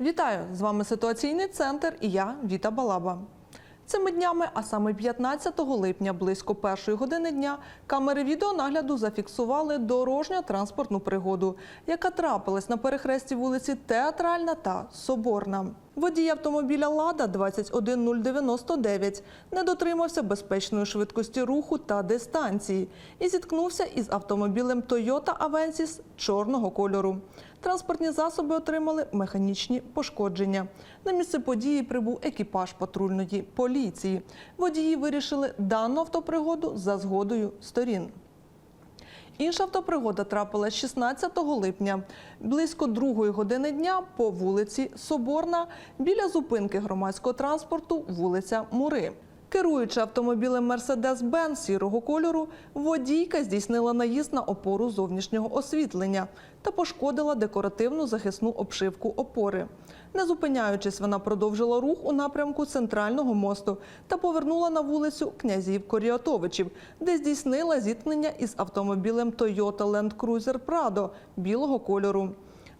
Вітаю! З вами ситуаційний центр і я Віта Балаба. Цими днями, а саме 15 липня, близько першої години дня, камери відеонагляду зафіксували дорожньо-транспортну пригоду, яка трапилась на перехресті вулиці Театральна та Соборна. Водій автомобіля Лада 21099 не дотримався безпечної швидкості руху та дистанції і зіткнувся із автомобілем Toyota Avensis чорного кольору. Транспортні засоби отримали механічні пошкодження. На місце події прибув екіпаж патрульної поліції. Водії вирішили дану автопригоду за згодою сторін. Інша автопригода трапилась 16 липня близько другої години дня по вулиці Соборна біля зупинки громадського транспорту вулиця Мури. Керуючи автомобілем Mercedes-Benz сірого кольору, водійка здійснила наїзд на опору зовнішнього освітлення та пошкодила декоративну захисну обшивку опори. Не зупиняючись, вона продовжила рух у напрямку центрального мосту та повернула на вулицю князів Коріатовичів, де здійснила зіткнення із автомобілем Toyota Land Cruiser Prado білого кольору.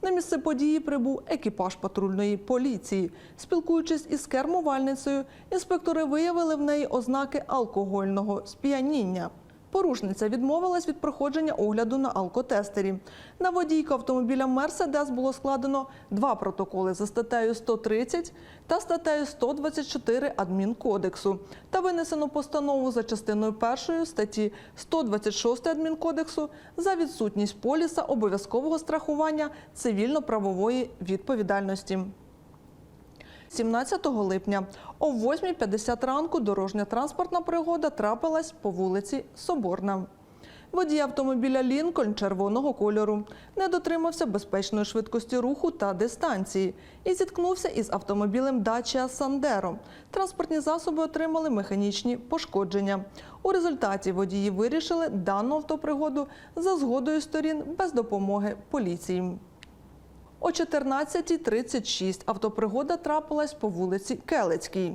На місце події прибув екіпаж патрульної поліції. Спілкуючись із кермувальницею, інспектори виявили в неї ознаки алкогольного сп'яніння. Порушниця відмовилась від проходження огляду на алкотестері. На водійку автомобіля Мерседес було складено два протоколи за статтею 130 та статтею 124 адмінкодексу та винесено постанову за частиною першої статті 126 адмінкодексу за відсутність поліса обов'язкового страхування цивільно-правової відповідальності. 17 липня о 8.50 ранку дорожня транспортна пригода трапилась по вулиці Соборна. Водій автомобіля Лінкольн червоного кольору не дотримався безпечної швидкості руху та дистанції і зіткнувся із автомобілем Dacia Sandero. Транспортні засоби отримали механічні пошкодження. У результаті водії вирішили дану автопригоду за згодою сторін без допомоги поліції. О 14.36 автопригода трапилась по вулиці Келецькій.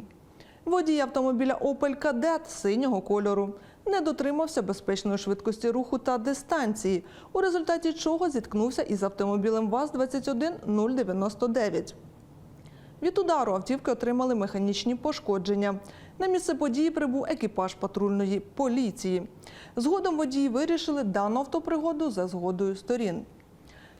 Водій автомобіля Opel Kadett синього кольору не дотримався безпечної швидкості руху та дистанції, у результаті чого зіткнувся із автомобілем ВАЗ-21099. Від удару автівки отримали механічні пошкодження. На місце події прибув екіпаж патрульної поліції. Згодом водії вирішили дану автопригоду за згодою сторін.